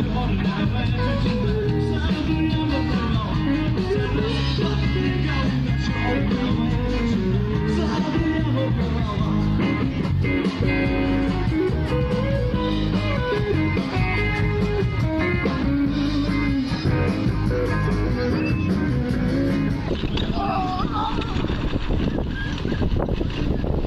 哦。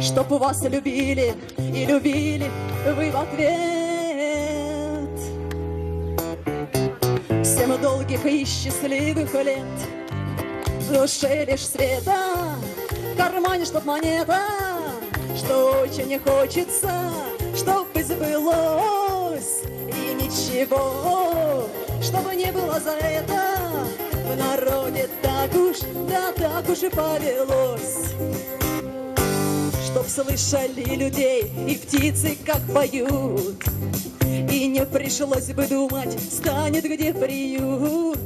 Чтоб вас любили и любили вы в ответ. Всем долгих и счастливых лет В душе лишь света В кармане чтоб монета Что очень хочется Чтоб и забылось И ничего Чтобы не было за это. В народе так уж Да так уж и повелось Чтоб слышали людей и птицы, как поют. И не пришлось бы думать, станет где приют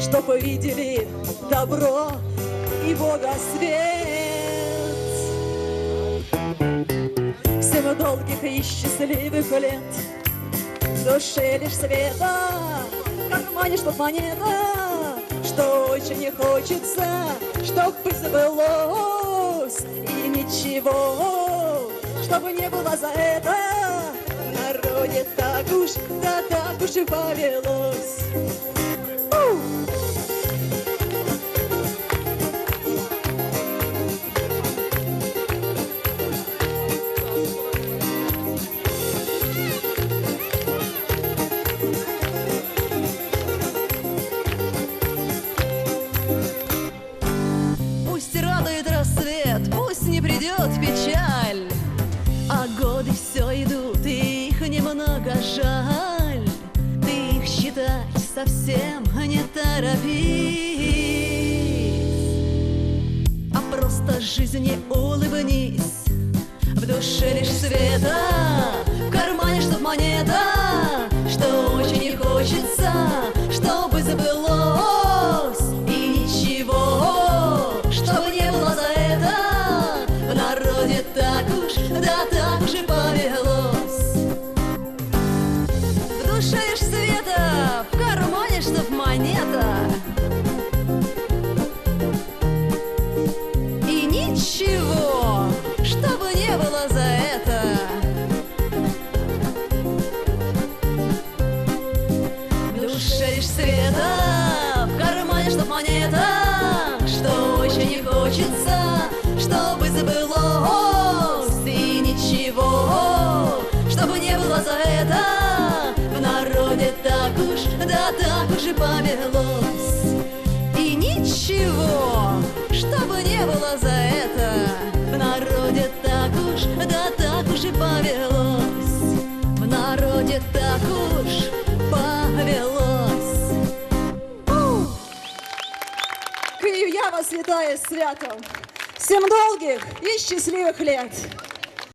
Чтоб видели добро и Бога свет. Всем долгих и счастливых лет. Душе лишь света В кармане чтоб монета Что очень не хочется Чтоб и забылось ничего Чтобы не было за это. Народе так уж Да так уж и повелось придет печаль. А годы все идут, и их немного жаль. Ты их считай совсем не торопись. А просто жизни улыбнись. В душе лишь света, в кармане чтоб монета хочется, чтобы забылось И ничего, чтобы не было за это. В народе так уж, да так уж и повелось И ничего, чтобы не было за это. В народе так уж, да так уж и повелось В народе так уж я вас вітаю з святом! Всім довгих і щасливих літ!